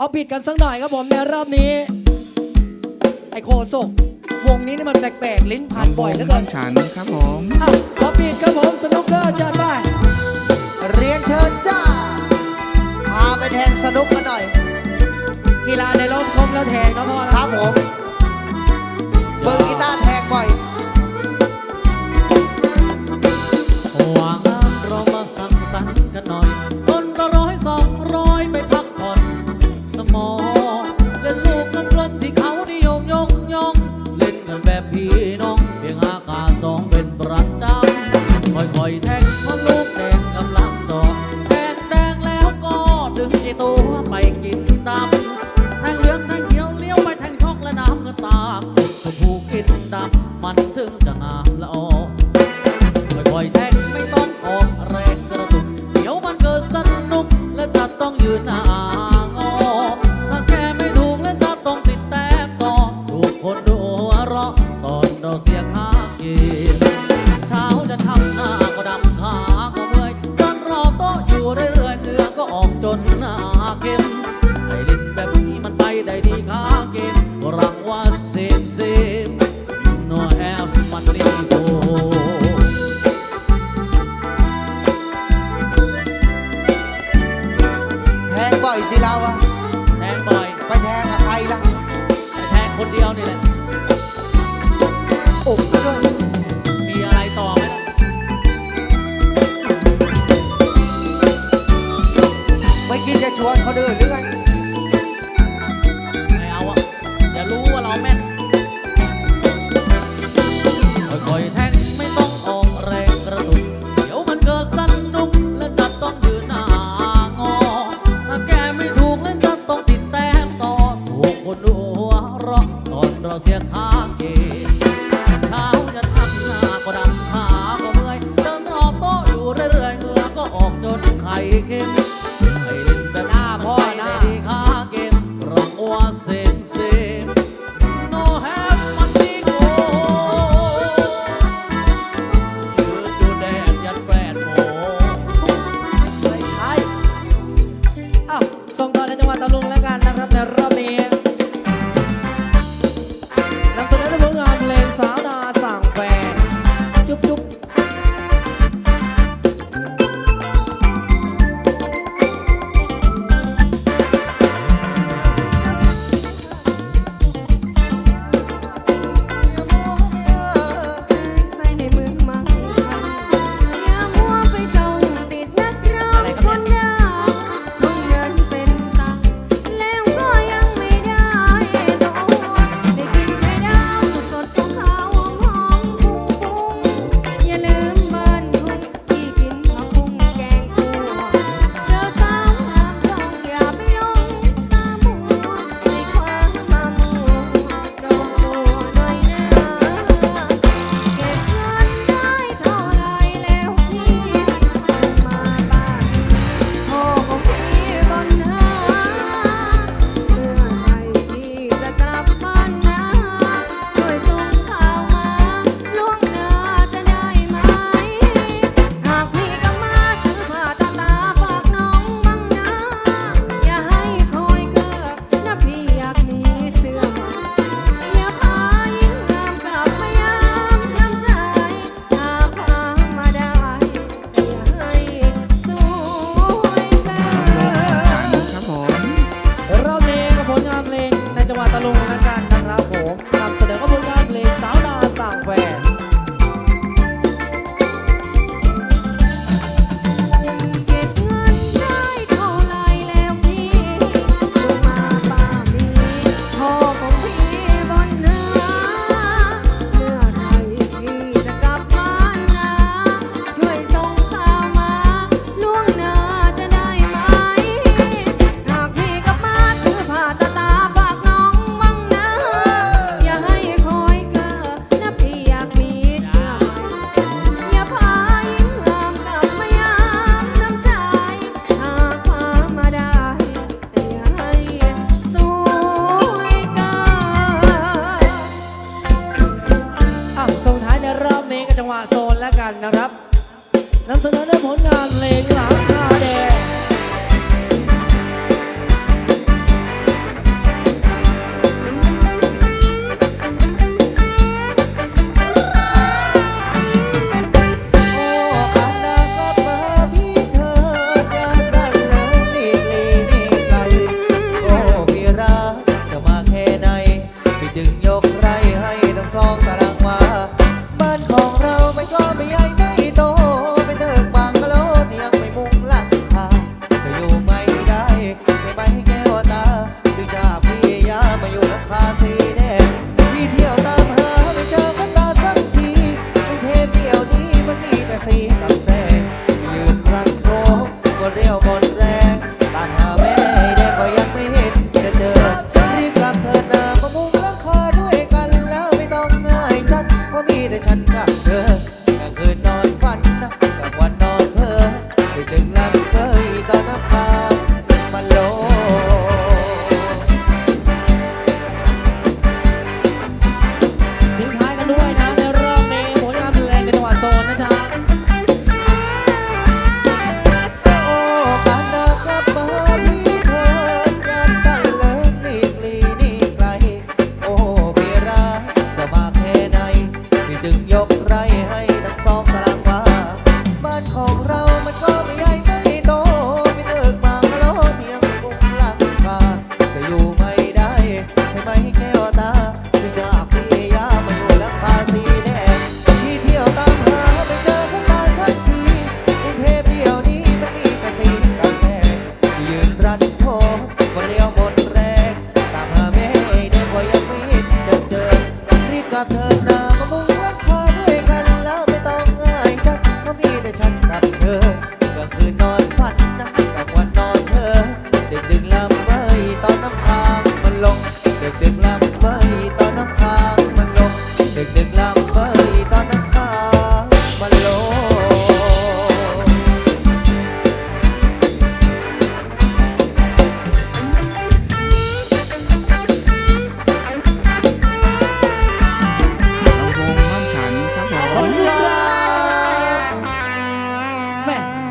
เอาผิดกันสักหน่อยครับผมในรอบนี้ ไอโคศกวงนี้นี่มันแปลกๆลิ้นพันบ่อยเหลือเกินฉันครับผมเอาผิดครับผมสนุกเกอร์จัดไปเรียนเชิญจ้าพาไปแทงสนุกกันหน่อย กีฬาในร่มคมแล้วแทงนะพ่อคนะรับผมเบอร์กีตาร์แทงบ่อย หวังเรามาสั่งสรรค์กันหน่อย งหวะโซนแล้วกันนะครับนำเสนอในผลงานเพลงหลังันโทษคนเดียวหมด